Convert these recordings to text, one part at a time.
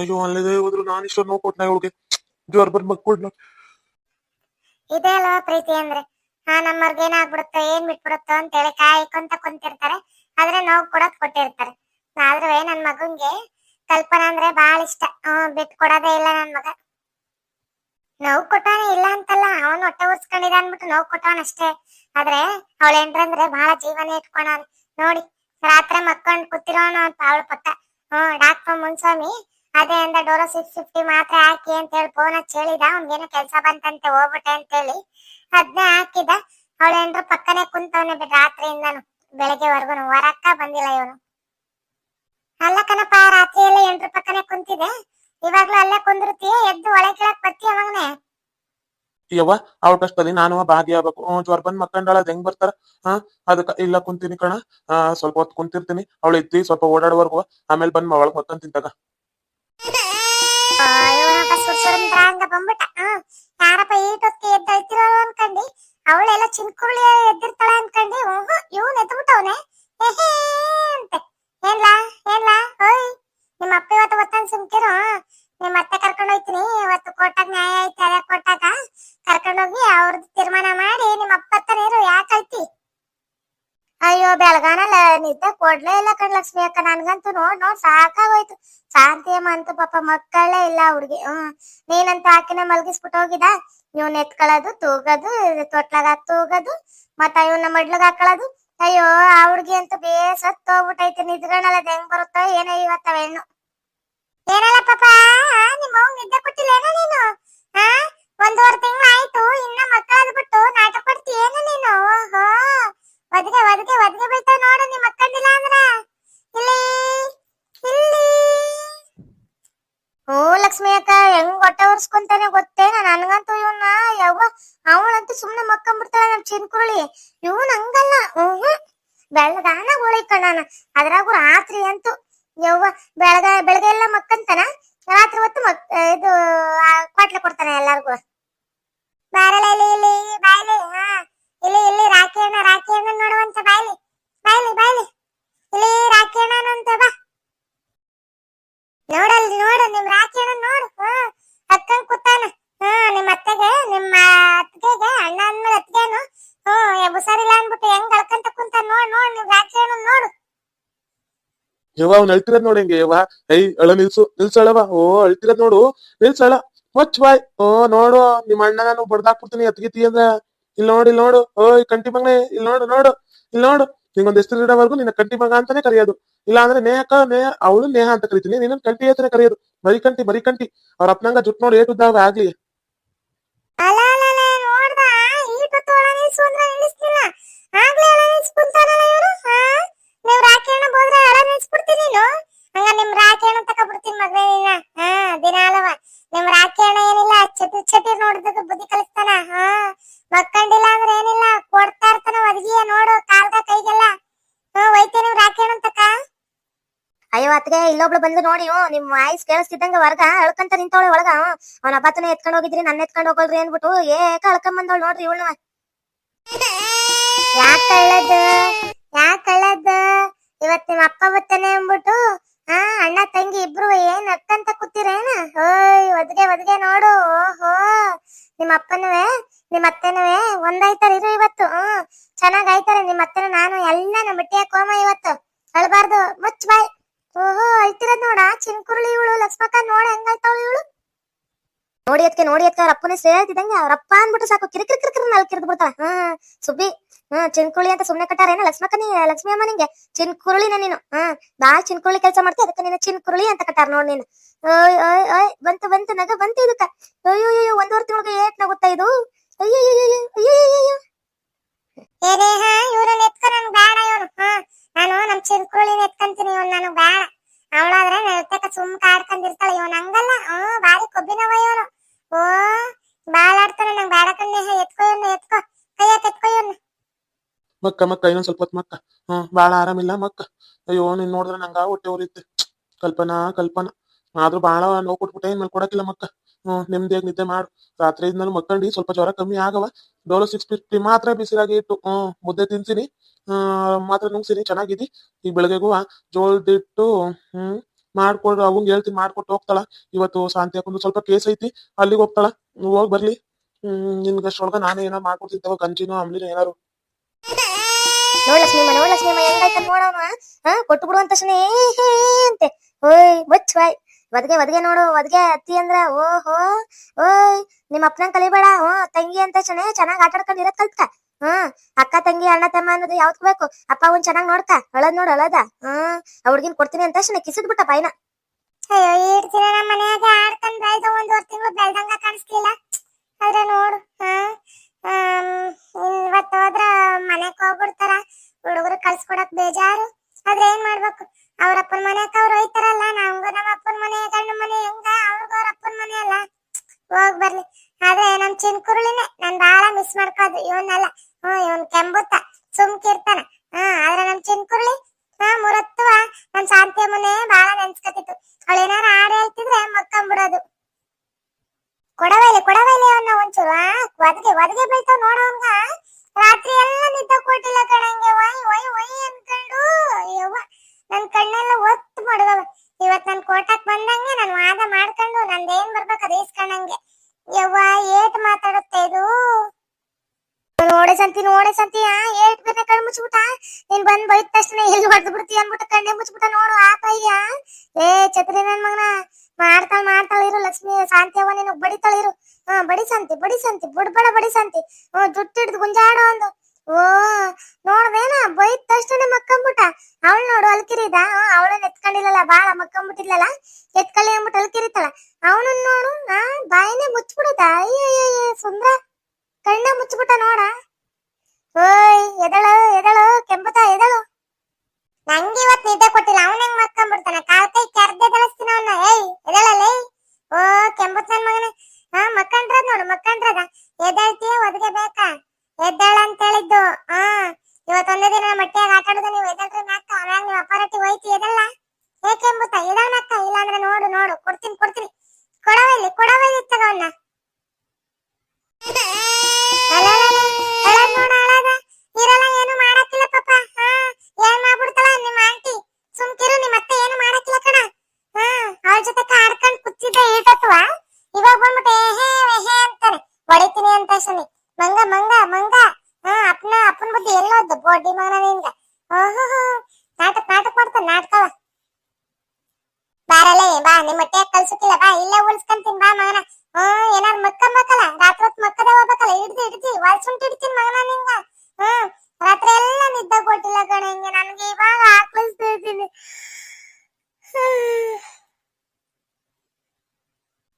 ಅಯ್ಯೋ ಅಲ್ಲದೆ ಹೋದ್ರು ನಾನು ಇಷ್ಟ ನೋವು ಕೊಟ್ನ ಇವಳಿಗೆ ಜ್ವರ ಬಂದ್ ಮಕ್ಕಳ ಇದೇ ಪ್ರೀತಿ ಅಂದ್ರೆ. ಹಾ, ನಮ್ಮವ್ರಿಗೆ ಏನಾಗ್ಬಿಡುತ್ತೋ, ಏನ್ ಬಿಟ್ಬಿಡುತ್ತೋ ಅಂತೇಳಿ ಕಾಯ್ಕೊಂತ ಕುಂತಿರ್ತಾರೆ. ಆದ್ರೆ ನೋವು ಕೂಡ ಕೊಟ್ಟಿರ್ತಾರೆ. ಆದ್ರೆ ನನ್ ಮಗನ್ಗೆ ಕಲ್ಪನಾ ಅಂದ್ರೆ ಬಹಳ ಇಷ್ಟ. ಹ್ಮ್ ಬಿಟ್ ಕೊಡೋದೇ ಇಲ್ಲ ನನ್ ಮಗ. ನೋವು ಕೊಟ್ಟಾನೆ ಇಲ್ಲ ಅಂತಲ್ಲ, ಅವನ್ ಹೊಟ್ಟೆ ಉರ್ಸ್ಕೊಂಡಿದ ಅನ್ಬಿಟ್ಟು ನೋವು ಕೊಟ್ಟವನ್ ಅಷ್ಟೇ ಆದ್ರೆ ಅವಳ ಅಂದ್ರೆ ಬಹಳ ಜೀವನ ಇಟ್ಕೊಳವನ್ ನೋಡಿ, ರಾತ್ರಿ ಮಕ್ಕೊಂಡ್ ಕೂತಿರೋನು ಅಂತ ಅವಳ ಪಕ್ಕ. ಹ್ಮ್ ಡಾಕ್ಟರ್ ಮುನ್ಸ್ವಾಮಿ, ಅದೇ ಅಂದ ಡೋರೋ ಸಿಕ್ಸ್ ಫಿಫ್ಟಿ ಮಾತ್ರ ಹಾಕಿ ಅಂತ ಹೇಳಿ ಫೋನ್ ಹಚ್ಚಿ ಹೇಳಿದ. ಅವ್ನ್ಗೇನೋ ಕೆಲ್ಸ ಬಂತಂತೆ, ಹೋಗ್ಬಿಟ್ಟೆ ಅಂತ ಹೇಳಿ ಅದ್ನ ಹಾಕಿದ. ಅವಳ ಹೆಂಡ್ರು ಪಕ್ಕನೆ ಕುಂತವನೆ ರಾತ್ರಿಯಿಂದನು. ಬೆಳಗ್ಗೆವರೆಗೂ ಹೊರಕ್ಕ ಬಂದಿಲ್ಲ ಇವನು. ಅಲ್ಲ ಕಣಪ್ಪ ರಾತ್ರಿ ಎಲ್ಲ ಎಂಟ್ರ ಪಕ್ಕನೆ ಕುಂತಿದೆ ಇವಾಗ್ಲೂ ಅಲ್ಲೇ ಕುಂದಿರ್ತೀಯ ಎದ್ದು ಒಳಗಿಳಕ್ ಬರ್ತೀಯ ಮಗನೆ? ಯವ್ವ ಅವ್ರ ಕಷ್ಟದಲ್ಲಿ ನಾನು ಭಾಗಿಯಾಗಬೇಕು ಹ್ಮ್ ಜ್ವರ ಬಂದ್ ಹೆಂಗ್ ಬರ್ತಾರ? ಹಾ, ಅದಕ್ಕ ಇಲ್ಲ ಕುಂತೀನಿ ಕಣ. ಆ, ಸ್ವಲ್ಪ ಹೊತ್ತು ಕುಂತಿರ್ತೀನಿ. ಅವಳು ಇದ್ದಿ, ಸ್ವಲ್ಪ ಓಡಾಡುವರ್ಗು. ಆಮೇಲೆ ಬಂದ್ ಒಳಗ್ ಮಕ್ಕಂತೀನಿ ತಿಂತಾಗ ಅವಳೆಲ್ಲ ಚಿನ್ಕುಳಿ ಎದ್ದಿರ್ತಾಳೆ ಅನ್ಕಂಡಿ. ಇವನ್ ಎದ್ಬಿಟ್ಟವನೆ. ಏನ್ಲಾ ಏನ್ಲಾ? ಓಯ್, ನಿಮ್ಮ ಅಪ್ಪ ಇವತ್ತು ಗೊತ್ತನ್ ಸುಮ್ಕಿರು? ನಿಮ್ಮ ಅತ್ತೆ ಕರ್ಕೊಂಡು ಹೋಯ್ತೀನಿ. ಇವತ್ತು ಕೋರ್ಟಾಗ ನ್ಯಾಯ ಐತೆ, ಅದೇ ಕೋರ್ಟಾಗ ಕರ್ಕೊಂಡೋಗಿ ಅವ್ರದ್ದು ತೀರ್ಮಾನ ಮಾಡಿ ನಿಮ್ಮ ಅಪ್ಪ ಹತ್ರ ಯಾಕೆ ಐತಿ ಅಯ್ಯೋ, ಬೆಳಗಾನಲ್ಲ, ನಿದ್ದೆ ಕೊಡ್ಲೇ ಇಲ್ಲ ಕಣ್ ಲಕ್ಷ್ಮಿ ಅಕ್ಕ, ನನ್ಗಂತೂ ನೋಡ್ ನೋಡ್, ಸಾಕಾಗೋಯ್ತು. ಶಾಂತಿ ಅಂತ ಪಾಪ ಮಕ್ಕಳೇ ಇಲ್ಲ ಹುಡ್ಗಿ. ಹ್ಮ್, ನೀನಂತ ಆಕಿನ ಮಲಗಿಸ್ಬಿಟ್ಟು ಹೋಗಿದ ಇವ್ನ ಎತ್ಕೊಳ್ಳೋದು ತೂಗದು, ತೊಟ್ಲಾಗ ತೂಗದು, ಮತ್ತ ಇವನ್ನ ಮಡ್ಲಗ್ ಹಾಕೊಳ್ಳೋದು ಅಯ್ಯೋ, ಆ ಹುಡ್ಗಿ ಅಂತೂ ಬೇಸತ್ತು ಹೋಗ್ಬಿಟ್ಟೈತಿ ನಿದ್ಗಣಲ್ಲ ಹೆಂಗ್ ಬರುತ್ತೋ ಏನೋ ಇವತ್ತ ಹೆಣ್ಣು. ಏನಲ್ಲ ಪಾಪ ನಿಮ್ಮ ನಿದ್ದೆ ಕೊಟ್ಟಿಲ್ಲ ಏನೋ ನೀನು? ಹಾ ಒಂದೂವರೆ ತಿಂಗಳು ಆಯ್ತು ಇನ್ನ ಮಕ್ಕಳದ್ ಬಿಟ್ಟು ನಾಟಕ ಕೊಡ್ತೀಯೇನು ನೀನು? ಓಹೋ, ಒದಗೆ ಒದಗೆ ಒದಗೆ ಬೀಳ್ತಾವ ನೋಡು ನಿಮ್ಮ ಮಕ್ಕಂದಿಲ್ಲ ಅಂದ್ರ. ಇಲ್ಲಿ ಇಲ್ಲಿ. ಓ, ಲಕ್ಷ್ಮಿ ಅಕ್ಕ, ಹೆಂಗ್ ಹೊಟ್ಟೆ ಗೊತ್ತೇ ಗೊತ್ತೇನ ನನ್ಗಂತೂ ಇವನ್ನ ಯಾವ ಅವಳಂತೂ ಸುಮ್ನೆ ಮಕ್ಕಂಬಿಡ್ತಾಳ ನಮ್ ಚಿನ್ಕುರುಳಿ. ಇವನ್ ಹಂಗಲ್ಲ, ಹ್ಮ್ ಬೆಳಗಾನ ಉಳಿಕಣ್ಣನ ಅದ್ರಾಗೂ ರಾತ್ರಿ ಅಂತೂ ಯವ್ವ, ಬೆಳಗ ಬೆಳಗ್ಗೆ ಎಲ್ಲ ಮಕ್ಕಂತಾನ? ರಾತ್ರಿ ಹೊತ್ತು ಮಕ್ ಇದು ಕ್ವಾಟ್ಲೆ ಕೊಡ್ತಾನೆ ಎಲ್ಲಾರ್ಗು. ಬಾರಲ್ಲ ಇಲ್ಲಿ ಇಲ್ಲಿ ಬಾಯ್ಲಿ, ಹಾ. ಇಲ್ಲಿ ಇಲ್ಲಿ, ರಾಖಿ ಅಣ್ಣ ರಾಖಿ ಅಣ್ಣ ನೋಡುವಂತ ಬಾಯ್ಲಿ. ಬಾಯ್ಲಿ ಬಾಯ್ಲಿ. ಇಲ್ಲಿ, ರಾಖಿ ಅಣ್ಣ ಅಂತ ಬಾ. ನೋಡಲ್ಲಿ, ನೋಡು, ನಿಮ್ ರಾಖಿ ಅಣ್ಣ ನೋಡು ಹ್ಮ್ ಅಕ್ಕಂಗ್ ಕೂತಾನ, ಹಾ, ನಿಮ್ ಅತ್ತೆಗೆ ನಿಮ್ಮ ಅತ್ತಿಗೆಗೆ, ಅಣ್ಣ ಅಂದ್ಮೇಲೆ ಅತ್ತಿಗೆನು, ಹ್ಮ್ ಹುಷಾರಿಲ್ಲ ಅಂದ್ಬಿಟ್ಟು ಹೆಂಗ್ ಅಳ್ಕಂತ ಕುಂತ ನೋಡ್ ನೋಡ್, ನಿಮ್ ರಾಖಿ ಅಣ್ಣ ನೋಡು. ಯವ್ವ ಅವ್ನ ಅಳ್ತಿರೋದ್ ನೋಡಿ ಹಿಂಗೆ ಯವ್ವ ಐ ಅಳ ನಿಲ್ಸು ನಿಲ್ಸಳವ ಓ, ಅಳ್ತಿರೋದ್ ನೋಡು. ನಿಲ್ಸಳ. ಹೊಚ್ ಬಾಯ್. ಓ, ನೋಡು, ನಿಮ್ಮ ಅಣ್ಣ ನಾನು ಬಡ್ದಾಕ್ಬಿಡ್ತೀನಿ ಎತ್ಗಿತಿ ಅಂದ್ರ. ಇಲ್ ನೋಡು ಇಲ್ ನೋಡು. ಓಯ್, ಕಂಟಿ ಮಗನೇ, ಇಲ್ ನೋಡು ನೋಡು. ಇಲ್ ನೋಡು. ನಿಂಗೊಂದ್ ಎಷ್ಟು ಇಡವರೆಗೂ ನಿನ್ನ ಕಂಟಿ ಮಗ ಅಂತಾನೆ ಕರೆಯೋದು. ಇಲ್ಲ ಅಂದ್ರೆ ನೇಹಕ, ನೇಹ, ಅವಳು ನೇಹ ಅಂತ ಕರಿತೀನಿ. ನಿನ್ನ ಕಂಟಿ ಅಂತಾನೆ ಕರೆಯೋದು. ಬರಿ ಕಂಟಿ ಬರಿ ಕಂಟಿ. ಅವ್ರ ಅಪ್ಪನಂಗ ಜುಟ್ ನೋಡಿ ಏಟುದ್ದಾಗ ಆಗ್ಲಿ. ತಕೊಬಿಡ್ತೀನಿ ನಿನ್ನ ಹಾ ದಿನಾಲವ ನಿಮ್ ರಾಕಿ ಅಣ್ಣ ಏನಿಲ್ಲ ಚಟಿ ಚಟಿ ನೋಡಿದಕ್ಕೆ ಬುದ್ಧಿ ಕಲಿಸ್ತಾನ. ಹಾ ಮಕ್ಕಂಡಿಲ್ಲ ಅಂದ್ರೆ ಏನಿಲ್ಲ ಕೊಡ್ತಾ ಇರ್ತಾನ ಒದಗಿಯ ನೋಡು ಕಾಲ್ದ ಕೈಗೆಲ್ಲ. ಹ್ಮ್ ಒಯ್ತೀನಿ ನಿಮ್ ರಾಕಿ ಹಣ ತಕ ಅಯ್ಯೋ ಅತ್ಗೆ ಇಲ್ಲೊಬ್ಳು ಬಂದು ನೋಡಿ ಹ್ಞೂ ನಿಮ್ ವಾಯ್ಸ್ ಕೇಳಿಸ್ತಿದ್ದಂಗ ವರ್ಗ ಅಳ್ಕಂತ ನಿಂತವಳೆ ಒಳಗ. ಅವನ ಅಪ್ಪತನ ಎತ್ಕೊಂಡ್ ಹೋಗಿದ್ರಿ ನನ್ನ ಎತ್ಕೊಂಡು ಹೋಗೋಲ್ರಿ ಅನ್ಬಿಟ್ಟು ಏಕ ಅಳ್ಕೊಂಡ್ ಬಂದವಳು ನೋಡ್ರಿ ಇವಳನ್ನ. ಯಾಕಳ್ಳದ ಯಾಕಳ್ಳದ ಇವತ್ ನಿಮ್ ಅಪ್ಪ ಬತ್ತಾನೆ ಅಂದ್ಬಿಟ್ಟು ಅಣ್ಣ ತಂಗಿ ಇಬ್ರು ಏನ್ ಅಕ್ಕಂತ ಕೂತಿರೇನ? ಓಯ್, ಒದ್ಗೆ ಒದ್ಗೆ ನೋಡು. ಓಹೋ, ನಿಮ್ಮ ಅಪ್ಪನವೇ, ನಿಮ್ಮ ಅತ್ತೆನವೇ ಒಂದಾಯ್ತಾರ ಇರು ಇವತ್ತು. ಹ್ಮ್ ಚೆನ್ನಾಗ್ ಆಯ್ತಾರೆ ನಿಮ್ಮ ಅತ್ತೆನ ನಾನು ಎಲ್ಲ ನಮ್ಮ ಬಿಟ್ಟಿಯ ಕೋಮ ಇವತ್ತು. ಅಳ್ಬಾರ್ದು, ಮುಚ್ಚ ಬಾಯ್. ಓಹೋ, ಅಳ್ತಿರೋದ್ ನೋಡ, ಚಿನ್ಕುರುಳಿ ಇವಳು ಲಕ್ಷ್ಮಕ್ಕ ನೋಡ ಹೆಂಗಾಯ್ತಾವಳು ಇವಳು. ನೋಡಿ ಅದಕ್ಕೆ ನೋಡಿ ಅದಕ್ಕೆ ಅವ್ರ ಅಪ್ಪನೇ ಸೇರ್ತಿದಂಗೆ ಅಪ್ಪ ಅಂದ್ಬಿಟ್ಟು ಸಾಕು. ಕಿರಿಕಿರಿ ಕಿರಿಕಿರಿ ಕಿರಿ ಕಿರಿ ನಾಲ್ಕು ಕಿರಿದು ಬಿಡ್ತಾಳ ಹ್ಮ್ ಸುಬ್ಬಿ. ಹ್ಮ್ ಚಿನ್ಕುಳಿ ಅಂತ ಸುಮ್ನೆ ಕಟ್ಟಾರೇನ ಲಕ್ಷ್ಮಕ್ಕ ನೀ, ಲಕ್ಷ್ಮಿ ಅಮ್ಮ ನಿಂಗೆ? ಚಿನ್ಕುರುಳಿನ ನೀನು. ಹ್ಮ್ ಬಾ ಚಿನ್ಕುರುಳಿ ಕೆಲಸ ಮಾಡ್ತಿ, ಅದಕ್ಕೆ ನೀನು ಚಿನ್ಕುರುಳಿ ಅಂತ ಕಟ್ಟಾರ ನೋಡ್ ನೀನು. ಬಂತು ಬಂತು, ನಗ, ಬಂತು ಇದಕ್ಕ. ಅಯ್ಯೋ ಅಯ್ಯೋ ಒಂದೂವರೆ ತಿಂಗಳಿಗೆ ಏಟ್ ನಗುತ್ತಾ ಇದು? ಅಯ್ಯೋ ಅಯ್ಯೋ ಅಯ್ಯೋ ಏನೇ ಹಾ ಇವ್ರನ್ನ ಎತ್ಕೊ ನನ್ ಬೇಡ ಇವನು ಹಾ, ನಾನು ನಮ್ ಚಿನ್ಕುರುಳಿನ ಎತ್ಕಂತೀನಿ ಇವನ್ ನನಗ್ ಬೇಡ ಅವಳಾದ್ರೆ ನೆಲ್ತಕ ಸುಮ್ ಕಾಡ್ಕೊಂಡಿರ್ತಾಳೆ ಇವನ್ ಹಂಗಲ್ಲ. ಹ್ಮ್ ಬಾರಿ ಕೊಬ್ಬಿನವ ಇವನು. ಓ, ಬಾಳ ಆಡ್ತಾನೆ ನಂಗ್ ಬೇಡ ಕಣ್ಣೆ ಎತ್ಕೊ ಇವನ್ನ ಎತ್ಕೊ. ಕೈಯಾಕ ಎತ್ಕೊ ಇವನ್ನ ಮಕ್ಕ ಮಕ್ಕ, ಇನ್ನೊಂದ್ ಸ್ವಲ್ಪ ಹೊತ್ತು ಮಕ್ಕ. ಹ್ಮ್ ಬಾಳ ಆರಾಮಿಲ್ಲ ಮಕ್ಕ. ಅಯ್ಯೋ, ನೀನ್ ನೋಡಿದ್ರೆ ನಂಗ ಹೊಟ್ಟೆ ಉರಿಯುತ್ತೆ. ಕಲ್ಪನಾ ಕಲ್ಪನಾ. ಆದ್ರೂ ಬಾಳ ನೋವು ಕೊಟ್ಬಿಟ್ಟೆ ಏನ್ ಕೊಡಕಿಲ್ಲ ಮಕ್ಕ. ಹ್ಮ್ ನಿಮ್ದೇಗ್ ನಿದ್ದೆ ಮಾಡು. ರಾತ್ರಿ ಇದ್ಮೇಲೆ ಮಕ್ಕಂಡಿ ಸ್ವಲ್ಪ ಜ್ವರ ಕಮ್ಮಿ ಆಗವ. ಡೋಲೋ ಸಿಕ್ಸ್ ಫಿಫ್ಟಿ ಮಾತ್ರ ಬಿಸಿಲಾಗಿ ಇಟ್ಟು ಹ್ಮ್ ಮುದ್ದೆ ತಿನ್ಸಿನಿ. ಆ ಮಾತ್ರ ನುಂಗ್ಸಿನಿ, ಚೆನ್ನಾಗಿದಿ. ಈಗ ಬೆಳಗ್ಗೆಗೂ ಜೋಳದಿಟ್ಟು ಹ್ಮ್ ಮಾಡ್ಕೊಡು, ಅವಂಗ್ ಹೇಳ್ತೀನಿ, ಮಾಡ್ಕೊಟ್ಟು ಹೋಗ್ತಾಳ. ಇವತ್ತು ಶಾಂತಿ ಹಾಕೊಂಡು ಸ್ವಲ್ಪ ಕೇಸ್ ಐತಿ, ಅಲ್ಲಿಗೆ ಹೋಗ್ತಾಳ. ಹೋಗ್ ಬರ್ಲಿ. ಹ್ಮ್ ನಿನ್ಗಷ್ಟೊಳಗ ನಾನೇ ಏನೋ ಮಾಡ್ಕೊಡ್ತೀನಿ ತಗೋ, ಗಂಜಿನೋ, ಅಂಬ್ಲಿನೋ ಏನಾರು. ನೋಡ್ ಲಕ್ಷ್ಮೀಮ್ಮ ನೋಡ್ ಲಕ್ಷ್ಮೀಮ್ಮ ಹೆಂಗಾಯ್ತ ನೋಡೋಣ ಹಾ, ಕೊಟ್ಟು ಬಿಡು ಅಂತ ತಕ್ಷಣ ಅಂತೆ. ಓಯ್ ಮುಚ್ಚ್ ಬಾಯ್. ಒದಗೆ ಒದಗೆ ನೋಡು ಒದಗೆ ಅತ್ತಿ ಅಂದ್ರ, ಓಹೋ, ಓಯ್, ನಿಮ್ಮ ಅಪ್ಪನ ಕಲಿಬೇಡ ಹ್ಮ್ ತಂಗಿ ಅಂತ ತಕ್ಷಣ ಚೆನ್ನಾಗ್ ಆಟ ಆಡ್ಕೊಂಡು ಇರೋದ್ ಕಲ್ತ್ಕ. ಹ್ಮ್ ಅಕ್ಕ, ತಂಗಿ, ಅಣ್ಣ, ತಮ್ಮ ಅನ್ನೋದು ಯಾವ್ದು ಬೇಕು? ಅಪ್ಪ, ಅವ್ನ್ ಚೆನ್ನಾಗ್ ನೋಡ್ಕ, ಅಳದ್ ನೋಡು, ಅಳದ. ಹ್ಮ್ ಹುಡ್ಗಿನ್ ಕೊಡ್ತೀನಿ ಅಂತ ತಕ್ಷಣ ಕಿಸಿದ್ ಬಿಟ್ಟ ಪೈನ ಅಯ್ಯೋ ಈಡ್ ದಿನ ನಮ್ಮ ಮನ್ಯಾಗ. ಆಡ್ಕೊಂಡ್ ಬೆಳ್ದ ಒಂದೂವರೆ ತಿಂಗಳು ಬೆಳ್ದಂಗ ಕಾಣಿಸ್ಲಿಲ್ಲ. ಆದ್ರೆ ನೋಡು ಹಾ ಇವತ್ತು ಹೋದ್ರ ಮನೆಗ್ ಹೋಗ್ಬಿಡ್ತಾರ. ಹುಡುಗರು ಕಳ್ಸ್ಕೊಡಕ್ ಬೇಜಾರು. ಆದ್ರೆ ಏನ್ ಮಾಡ್ಬೇಕು? ಅವ್ರ ಅಪ್ಪನ ಮನೆಯಕ್ ಅವ್ರು ಹೋಯ್ತಾರಲ್ಲ, ನಮ್ಗೂ ನಮ್ಮ ಅಪ್ಪನ ಮನೆ ಗಂಡ ಮನೆ, ಹೆಂಗ ಅವ್ರಿಗೂ ಅವ್ರ ಅಪ್ಪನ ಮನೆ ಅಲ್ಲ. ಹೋಗ್ ಬರ್ಲಿ. ಆದ್ರೆ ನಮ್ ಚಿನ್ಕುರುಳಿನೇ, ನಾನ್ ಬಾಳ ಮಿಸ್ ಮಾಡ್ಕೋದು ಇವನ್ನೆಲ್ಲ ಹ್ಮ್, ಇವನ್ ಕೆಂಬುತ್ತ ಸುಮ್ಕಿರ್ತಾನ ಹಾ ಆದ್ರೆ ನಮ್ ಚಿನ್ಕುರುಳಿ ಹಾ ಮುರತ್ವ ನಮ್ ಶಾಂತಿ ಮನೆ ಬಾಳ ನೆನ್ಸ್ಕತಿತ್ತು. ಅವಳೇನಾರ ಹಾಡ್ ಹೇಳ್ತಿದ್ರೆ ಮಕ್ಕಂಬಿಡೋದು. ಕೊಡವೈಲೆ ಕೊಡವೈಲೆ ಅವನ್ನ ಒಂಚೂರು ಒದಗೆ ಒದಗೆ ಬೀಳ್ತಾವ್ ನೋಡೋಂಗ ರಾತ್ರಿ ಎಲ್ಲ ನಿದ್ದೆ ಕೊಟ್ಟಿಲ್ಲ ಕಣಂಗೆ ಒಯ್ ಒಯ್ ಒಯ್ ಅನ್ಕೊಂಡು. ಯವ್ವ, ನನ್ ಕಣ್ಣೆಲ್ಲ ಒತ್ತು ಮಾಡಿದವ ಇವತ್ ನನ್ ಕೋಟಕ್ ಬಂದಂಗೆ ನನ್ ವಾದ ಮಾಡ್ಕೊಂಡು ನಂದೇನ್ ಬರ್ಬೇಕು ಅದ ಇಸ್ಕೊಂಡಂಗೆ ಯವ್ವ, ಏಟ್ ಮಾತಾಡುತ್ತೆ ಇದು? ನೋಡೆ ಸಂತಿ ನೋಡೆ ಸಂತಿ, ಆ, ಏಟ್ ಕಣ್ಣು ಮುಚ್ಬಿಟ್ಟ ನೀನ್ ಬಂದ್ ಬೈದ ತಕ್ಷಣ ಎಲ್ಲಿ ಹೊಡೆದು ಬಿಡ್ತಿ ಅನ್ಬಿಟ್ಟು ಕಣ್ಣೆ ಮುಚ್ಬಿಟ್ಟ ನೋಡು, ಆ ಪಯ್ಯ ಏ, ಛತ್ರಿ ನನ್ ಮಗನ, ಮಾಡ್ತಾಳ ಮಾಡ್ತಾಳ ಇರು ಲಕ್ಷ್ಮಿ, ಶಾಂತಿ ಅವ್ವ ಬಡಿತಾಳ ಇರು. ಹಾ, ಬಡಿ ಸಂತಿ ಬಡಿ ಸಂತಿ, ಬುಡ್ಬಡ ಬಡಿ ಸಂತಿ. ಹ್ಮ್, ಜುಟ್ಟು ಹಿಡ್ದು ಗುಂಜಾಡೋ ಅಂದು. ಓ, ನೋಡ್ದೇನ, ಬೈದ ತಕ್ಷಣ ಮಕ್ಕಂಬಿಟ್ಟ. ಅವಳು ನೋಡು, ಅಲ್ಕಿರಿದ ಅವಳನ್ನ ಎತ್ಕೊಂಡಿಲ್ಲಲ್ಲ, ಬಾಳ ಮಕ್ಕಂಬಿಟ್ಟಿಲ್ಲಲ್ಲ ಎತ್ಕೊಳ್ಳಿ ಅಂದ್ಬಿಟ್ಟು ಅಲ್ಕಿರಿತಾಳ. ಅವನನ್ನ ನೋಡು, ಆ, ಬಾಯಿನೇ ಮುಚ್ಬಿಡುದ ಅಯ್ಯಯ್ಯ ಸುಂದ್ರ. ಕಣ್ಣ ಮುಚ್ಚಿಬಿಟ್ಟ ನೋಡ. ಓಯ್, ಎದಳು ಎದಳು, ಕೆಂಪತ, ಎದಳು. ನಂಗೆ ಇವತ್ತು ನಿದ್ದೆ ಕೊಟ್ಟಿಲ್ಲ, ಅವನ ಹೆಂಗ್ ಮಕ್ಕಂಬಿಡ್ತಾನ ಕಾಲ್ ಕೈ ಕೆರ್ದೆ ದಳಸ್ತೀನಿ ಅವನ್ನ ಏಯ್, ಎದಳಲ್ಲ ಓ ಕೆಂಪತ್ ನನ್ ಮಗನ. ಹಾ, ಮಕ್ಕಂಡ್ರದ್ ನೋಡು, ಮಕ್ಕಂಡ್ರದ. ಎದಳ್ತೀಯ ಒದಗೆ ಬೇಕಾ ಎದ್ದಳ ಅಂತ ಹೇಳಿದ್ದು ಹಾ, ಇವತ್ತೊಂದೇ ದಿನ ಮಟ್ಟಿಯಾಗ ಆಟ ನೀವು ಎದಳ್ರಿ ಮ್ಯಾಕ. ಆಮ್ಯಾಗ ನೀವು ಅಪ್ಪಾರಟ್ಟಿ ಹೋಯ್ತಿ ಎದಲ್ಲ ಏ ಎಂಬುತ್ತ ಎದಳ ಮ್ಯಾಕ. ಇಲ್ಲ ಅಂದ್ರೆ ನೋಡು ನೋಡು. ಕೊಡ್ತೀನಿ ಕೊಡ್ತೀನಿ. ಕೊಡವ ಇಲ್ಲಿ ಕೊಡವ ಇಲ್ಲಿ ತಗವನ್ನ ಹೊಡಿತೀನಿ ಅಂತ ಶನಿ ಮಂಗ ಮಂಗ ಮಂಗ ಹಾ ಅಪ್ಪನ ಅಪ್ಪನ ಬುದ್ಧಿ ಎಲ್ಲೋದ್ದು ಬೋಡಿ ಮಗನ ನಿನ್ಗ ನಾಟಕ ನಾಟಕ ಮಾಡ್ತಾನೆ ನಾಟಕವ ಬಾರಲೇ, ಬಾ ನಿಮ್ಮ ಹೊಟ್ಟೆ ಕಲ್ಸಕ್ಕಿಲ್ಲ ಬಾ, ಇಲ್ಲೇ ಉಳಿಸ್ಕೊಂತೀನಿ ಬಾ, ಮಗನ. ಹ್ಮ್ ಏನಾರ ಮಕ್ಕಂಬೇಕಲ್ಲ ರಾತ್ರಿ ಹೊತ್ತು ಮಕ್ಕದ ಹೋಗ್ಬೇಕಲ್ಲ ಹಿಡ್ದು ಹಿಡ್ದು ಒಲ್ಸುಂಟ್ ಹಿಡ್ತೀನಿ ಮಗನ ನಿಂಗ ಹ್ಮ್ ರಾತ್ರಿ ಎಲ್ಲ ನಿದ್ದೆ ಕೊಟ್ಟಿಲ್ಲ ಕಣ ಹಿಂಗೆ. ನನ್ಗೆ ಇವಾಗ ಆಕಳಿಸ್ತಾ ಇದ್ದೀನಿ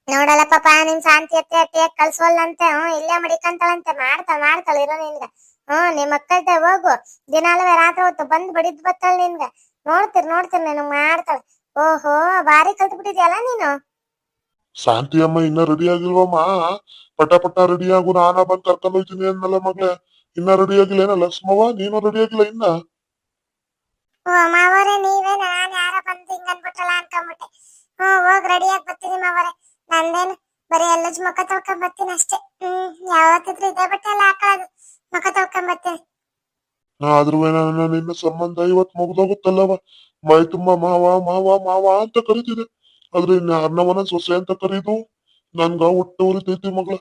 ನೋಡಲ್ಲ ಪಾಪ, ನಿನ್ ಶಾಂತಿ ಅತ್ತೆ ಅತ್ತೆ ಕಳ್ಸೋಲ್ಲಂತೆ ಹ್ಮ್, ಇಲ್ಲೇ ಮಡಿಕಂತಾಳಂತೆ. ಮಾಡ್ತಾಳ ಮಾಡ್ತಾಳ, ಇರೋ ನಿನ್ಗ. ಹ್ಮ್, ನಿಮ್ ಮಕ್ಕಳ್ದೆ ಹೋಗು ದಿನಾಲವೇ ರಾತ್ರಿ ಹೊತ್ತು ಬಂದ್ ಬಡಿದ್ ಬತ್ತಾಳ ನಿನ್ಗ. ನೋಡ್ತೀರ್, ನೋಡ್ತಿರ್ ನೀನು ಮಾಡ್ತಾಳ. ಓಹೋ ಬಾರಿ ಕಲ್ತ್ ಬಿಟ್ಟಿದ್ಯಲ್ಲ ನೀನು? ಶಾಂತಿ ಅಮ್ಮ ಇನ್ನ ರೆಡಿ ಆಗಿಲ್ವಮ್ಮ? ಪಟ ಪಟ ರೆಡಿ ಆಗು ನಾನ ಬಂದ್ ಕರ್ಕೊಂಡ್ ಹೋಯ್ತೀನಿ ಅಂದಲ್ಲ ಮಗ್ಳೆ. ಇನ್ನ ರೆಡಿ ಆಗಿಲ್ಲ ಏನ ಲಕ್ಷ್ಮವ್ವ ನೀನು ರೆಡಿ ಆಗಿಲ್ಲ ಇನ್ನ? ಮಾವರೇ ನೀವೇ ನಾನು ಯಾರ ಬಂದು ಹಿಂಗ್ ಅನ್ಬಿಟ್ಟಲ್ಲ ಅನ್ಕೊಂಬಿಟ್ಟೆ. ಹ್ಮ್ ಹೋಗ್ ರೆಡಿ ಆಗಿ ಬರ್ತೀನಿ ಮಾವರೇ. ನಂದೇನು ಬರೀ ಮುಖ ತೊಳ್ಕೊಂಡ್ ಬರ್ತೀನಿ ಅಷ್ಟೇ. ಹ್ಮ್ ಯಾವತ್ತಿದ್ರು ಇದೇ ಬಟ್ಟೆ ಎಲ್ಲ ಹಾಕೊಳ್ಳೋದು. ಮುಖ ತೊಳ್ಕೊಂಡ್ ಬರ್ತೀನಿ. ಆದ್ರೂ ನನ್ನ ನಿನ್ನ ಸಂಬಂಧ ಇವತ್ ಮುಗ್ದೋಗುತ್ತಲ್ಲವ? ಮೈ ತುಂಬಾ ಮಾವ ಮಾವ ಮಾವ ಅಂತ ಕರಿತಿದೆ. ಆದ್ರೆ ಅರ್ಣವನ ಸೊಸೆ ಅಂತ ಕರೀದು? ನನ್ಗ ಹೊಟ್ಟೆ ಉರಿತೈತಿ ಮಗಳ.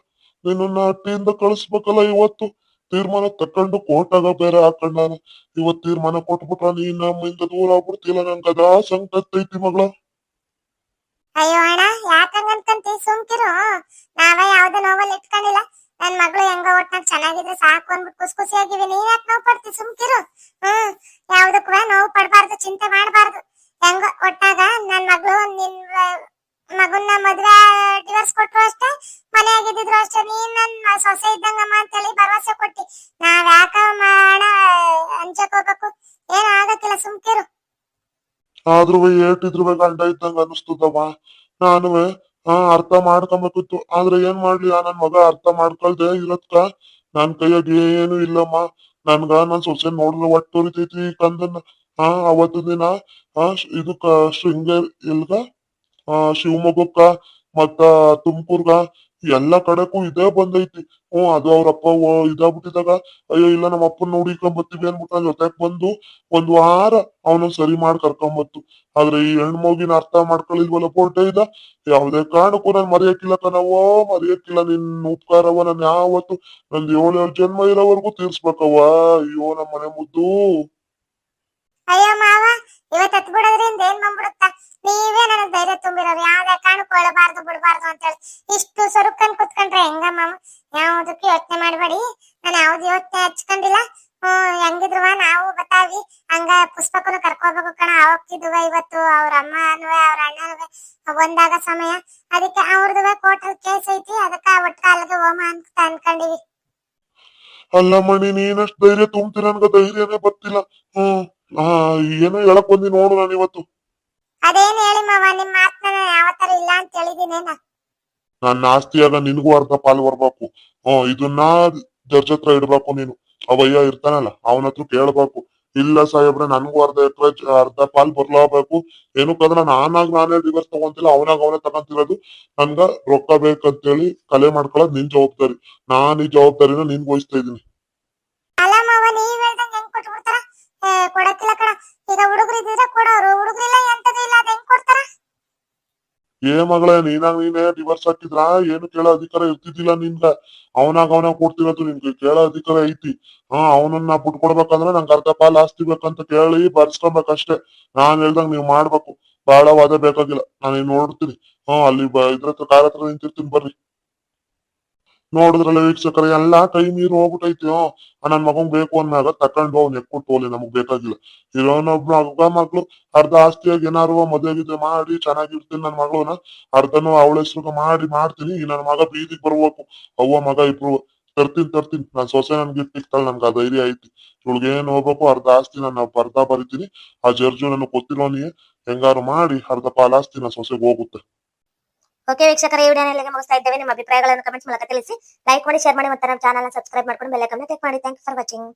ನಿನ್ನ ಅಟ್ಟಿಯಿಂದ ಕಳಿಸ್ಬೇಕಲ್ಲ ಇವತ್ತು? ತೀರ್ಮಾನ ತಕೊಂಡು ಕೋರ್ಟಾಗ ಬೇರೆ ಹಾಕೊಂಡಾನ ನಾನು. ಇವತ್ ತೀರ್ಮಾನ ಕೊಟ್ಬಿಟ್ರ ನೀ ನಮ್ಮಿಂದ ದೂರ ಆಗ್ಬಿಡ್ತಿಲ್ಲ ನಂಗ ಅದಾ ಸಂಕಟ ಐತಿ ಮಗಳ. ಅಯ್ಯೋ ಅಣ್ಣ ಯಾಕಂಗ ಅನ್ಕಂತಿ ಸುಮ್ಕಿರು ನಾವ ಯಾವ್ದು ನೋವಲ್ಲಿ ಇಟ್ಕೊಂಡಿಲ್ಲ. ನನ್ ಮಗಳು ಹೆಂಗ ಒಟ್ನಾಗ ಚೆನ್ನಾಗಿದ್ರೆ ಸಾಕು ಅಂದ್ಬಿಟ್ಟು ಖುಷಿ ಖುಷಿಯಾಗಿವಿ. ನೀನ್ ಯಾಕೆ ನೋವು ಪಡ್ತಿ? ಸುಮ್ಕಿರು ಹ್ಮ್. ಯಾವ್ದಕ್ಕೂ ನೋವು ಪಡ್ಬಾರ್ದು, ಚಿಂತೆ ಮಾಡ್ಬಾರ್ದು. ಹೆಂಗ ಒಟ್ಟಾಗ ನನ್ನ ಮಗಳು ನಿನ್ ಮಗನ್ನ ಮದ್ವೆ ಡಿವೋರ್ಸ್ ಕೊಟ್ರು ಅಷ್ಟೇ ಮನೆಯಾಗಿದ್ರು ಅಷ್ಟೇ. ನೀನ್ ನನ್ ಮ- ಸೊಸೆ ಇದ್ದಂಗಮ್ಮ ಅಂತೇಳಿ ಭರವಸೆ ಕೊಟ್ಟಿ. ನಾವ್ ಯಾಕ ಮಾಡ ಅಂಜಕ್ ಹೋಗ್ಬೇಕು? ಏನು ಆಗಕ್ಕಿಲ್ಲ ಸುಮ್ಕಿರು ಆದ್ರೂ ಏಟಿದ್ರು ಗಂಡ ಇದ್ದಂಗ ಅನಿಸ್ತದವ. ನಾನು ಹಾ, ಅರ್ಥ ಮಾಡ್ಕೊಬೇಕಿತ್ತು. ಆದ್ರೆ ಏನ್ ಮಾಡ್ಲಿ ನನ್ ಮಗ ಅರ್ಥ ಮಾಡ್ಕೊಳ್ದೆ ಇರತ್ಕ? ನನ್ ಕೈಯಾಗ ಏನು ಇಲ್ಲಮ್ಮ. ನನ್ಗ ನನ್ ಸೊಸೆ ನೋಡಿದ್ರೆ ಒಟ್ಟು ಕಂದನ್ನ. ಹಾ ಅವತ್ತು ದಿನ, ಆ ಇದಕ್ಕ ಶೃಂಗೇರಿ ಇಲ್ಗ, ಆ, ಶಿವಮೊಗ್ಗಕ್ಕ, ಮತ್ತ ತುಮಕೂರ್ಗ, ಎಲ್ಲಾ ಕಡೆಗೂ ಇದೇ ಬಂದೈತಿ. ಹ್ಮ್ ಅದು ಅವ್ರಪ್ಪ ಇದಾಗ್ಬಿಟ್ಟಿದಾಗ, ಅಯ್ಯೋ, ಇಲ್ಲ ನಮ್ಮ ಅಪ್ಪನ್ ನೋಡಿಕೊಂಡ್ ಬರ್ತೀವಿ ಅನ್ಬಿಟ್ಟು ಜೊತೆಗ್ ಬಂದು, ಒಂದ್ ವಾರ ಅವನ ಸರಿ ಮಾಡಿ ಕರ್ಕೊಂಬತ್ತು. ಆದ್ರೆ ಈ ಹೆಣ್ಮಗಿನ ಅರ್ಥ ಮಾಡ್ಕೊಳ್ಳಿಲ್ವಲ್ಲ ಪೋರ್ಟೆ ಇದ ಯಾವ್ದೇ ಕಾರಣಕ್ಕೂ ನಾನ್ ಮರೆಯಕ್ಕಿಲ್ಲ ಕಣವೋ ಮರೆಯಕ್ಕಿಲ್ಲ ನಿನ್ ಉಪಕಾರವ ನಾನ್ ಯಾವತ್ತು ನಂದ್ ಏಳು ಏಳು ಜನ್ಮ ಇರೋವರೆಗೂ ತೀರ್ಸ್ಬೇಕವ್ವ. ಅಯ್ಯೋ ನಮ್ಮ ಮನೆ ಮುದ್ದು. ಅಯ್ಯೋ ಮಾವ ಇವತ್ತು ಹತ್ ಬಿಡೋದ್ರಿಂದ ಏನ್ ಬಂದ್ಬಿಡುತ್ತ? ನೀವೇ ನನಗ್ ಧೈರ್ಯ ತುಂಬಿರೋರು ಯಾವ್ದೇ ಕಾರಣಕ್ಕೂ ಅಳಬಾರ್ದು, ಬಿಡಬಾರ್ದು ಅಂತೇಳಿ. ಇಷ್ಟು ಸರುಕನ್ ಕುತ್ಕೊಂಡ್ರೆ ಹೆಂಗ ಮಾವ? ಯಾವ್ದಕ್ಕೂ ಯೋಚನೆ ಮಾಡಬೇಡಿ. ನಾನು ಯಾವ್ದು ಯೋಚನೆ ಹಚ್ಕೊಂಡಿಲ್ಲ. ಹ್ಮ್, ಹೆಂಗಿದ್ರುವ ನಾವು ಬತ್ತಾವಿ ಹಂಗ ಪುಷ್ಪಕ್ಕನು ಕರ್ಕೋಬೇಕು ಕಣ. ಅವಕ್ಕಿದ್ವ ಇವತ್ತು, ಅವ್ರ ಅಮ್ಮನುವೆ, ಅವ್ರ ಅಣ್ಣನ್ವೆ. ಒಂದಾಗ ಸಮಯ. ಅದಕ್ಕೆ ಅವ್ರದುವೆ ಕೋರ್ಟಲ್ ಕೇಸ್ ಐತಿ. ಅದಕ್ಕ ಒಟ್ಟ ಅಲ್ಲಿಗೆ ಹೋಮ ಅಂತ ಅನ್ಕೊಂಡಿವಿ. ಅಲ್ಲ ಮಣಿ, ನೀನಷ್ಟು ಧೈರ್ಯ ತುಂಬ್ತೀರ ನನ್ಗ ಧೈರ್ಯನೇ ಬರ್ತಿಲ್ಲ. ಹ್ಮ್. ಆ ಏನೋ ಹೇಳಕ್ ಬಂದಿ ನೋಡು ನಾನು ಇವತ್ತು. ಅದೇನ್ ಹೇಳಿ ಮಾವ ನಿಮ್ ಯಾವ ಯಾವತ್ತರ ಇಲ್ಲ ಅಂತ ಹೇಳಿದೀನೇನ ನನ್ನ ಆಸ್ತಿಯಾಗ ನಿನಗೂ ಅರ್ಧ ಪಾಲು ಬರ್ಬೇಕು. ಹ್ಮ್ ಇದನ್ನ ಜಡ್ಜ್ ಹತ್ರ ಇಡ್ಬೇಕು ನೀನು. ಅವಯ್ಯ ಇರ್ತಾನಲ್ಲ ಅವನ ಹತ್ರ ಕೇಳ್ಬೇಕು. ಇಲ್ಲ ಸಾಹೇಬ್ರೆ ನನ್ಗೂ ಅರ್ಧ ಎಕರೆ ಅರ್ಧ ಪಾಲ್ ಏನು ಕದ್ರ ನಾನಾಗ ನಾನೇ ಡಿವರ್ಸ್ ತಗೊಂತಿಲ್ಲ ಅವನಾಗ ಅವನೇ ತಗೊಂತಿರೋದು. ನನ್ಗ ರೊಕ್ಕ ಬೇಕಂತೇಳಿ ಕಲೆ ಮಾಡ್ಕೊಳ್ಳೋದು ನಿನ್ ಜವಾಬ್ದಾರಿ. ನಾನ್ ಈ ಜವಾಬ್ದಾರಿನ ನಿನ್ಗೆ ವಹಿಸ್ತಾ ಇದೀನಿ ಈಗ ಇಲ್ಲ ಕೊಡ್ತಾರ? ಏ ಮಗಳೇ, ನೀನಾಗ ನೀನೇ ಡಿವರ್ಸ್ ಹಾಕಿದ್ರ? ಏನು ಕೇಳೋ ಅಧಿಕಾರ ಇರ್ತಿದ್ದಿಲ್ಲ ನಿನ್ಗ. ಅವನಾಗ ಅವನಾಗ ಕೊಡ್ತಿರೋದು ನಿನ್ಗೆ ಕೇಳೋ ಅಧಿಕಾರ ಐತಿ. ಹಾ, ಅವನನ್ನ ಬಿಟ್ಕೊಡ್ಬೇಕಂದ್ರೆ ನಂಗೆ ಅರ್ಧ ಪಾಲ್ ಆಸ್ತಿ ಬೇಕಂತ ಕೇಳಿ ಬರ್ಸ್ಕೊಬೇಕಷ್ಟೇ. ನಾನ್ ಹೇಳ್ದಂಗ್ ನೀವ್ ಮಾಡ್ಬೇಕು. ಬಾಳ ವಾದ ಬೇಕಾಗಿಲ್ಲ. ನಾನು ನೋಡ್ತೀನಿ. ಹಾ, ಅಲ್ಲಿ ಇದ್ರ ಹತ್ರ, ಕಾರ್ ಹತ್ರ ನಿಂತಿರ್ತೀನಿ ಬರ್ರಿ. ನೋಡಿದ್ರಲ್ಲ ವೀಕ್ಷಕರ, ಎಲ್ಲಾ ಕೈ ಮೀರಿ ಹೋಗ್ಬಿಟ್ಟೈತಿ ಹ್ಮ್ ನನ್ ಮಗಂಗ್ ಬೇಕು ಅಂದಾಗ ತಕೊಂಡ್ ಹೋಗ್ ನೆಕ್ ಕೊಟ್ಟೋಲಿ ನಮಗ್ ಬೇಕಾಗಿಲ್ಲ. ಇರೋನೊಬ್ಬ ಮಗ ಮಕ್ಳು ಅರ್ಧ ಆಸ್ತಿಯಾಗಿ ಏನಾರು ಮದುವೆ ಮಾಡಿ, ಚೆನ್ನಾಗಿರ್ತೀನಿ ನನ್ ಮಗಳನ್ನ. ಅರ್ಧನು ಅವಳ ಹೆಸ್ರು ಮಾಡಿ, ಮಾಡ್ತೀನಿ. ನನ್ ಮಗ ಬೀದಿಗ್ ಬರ್ಬೇಕು. ಅವ್ವ ಮಗ ಇಬ್ರು. ತರ್ತೀನಿ ತರ್ತೀನಿ. ನನ್ ಸೊಸೆ ನನ್ಗೆ ಸಿಕ್ತಾಳ ನನ್ಗೆ ಆ ಧೈರ್ಯ ಐತಿ. ಏನ್ ಹೋಗ್ಬೇಕು, ಅರ್ಧ ಆಸ್ತಿ ನಾನು ಅರ್ಧ ಬರಿತೀನಿ. ಆ ಜರ್ಜು ನನಗೆ ಗೊತ್ತಿರೋನಿಗೆ ಹೆಂಗಾರು ಮಾಡಿ, ಅರ್ಧ ಪಾಲಾಸ್ತಿ ನನ್ ಸೊಸೆಗೆ ಹೋಗುತ್ತೆ. ಓಕೆ ವೀಕ್ಷಕರ, ಈ ವಿಡಿಯೋನ ಇಲ್ಲಿಗೆ ಮುಗಿಸ್ತಾ ಇದ್ದೇವೆ. ನಿಮ್ಮ ಅಭಿಪ್ರಾಯಗಳನ್ನು ಕಮೆಂಟ್ಸ್ ಮೂಲಕ ತಿಳಿಸಿ. ಲೈಕ್ ಮಾಡಿ ಶೇರ್ ಮಾಡಿ, ಮತ್ತೆ ನಮ್ಮ ಚಾನಲ್ ಸಬ್ಸ್ಕ್ರೈಬ್ ಮಾಡ್ಕೊಂಡು ಬೆಲ್ ಐಕಾನ್ ಕ್ಲಿಕ್ ಮಾಡಿ. Thank for watching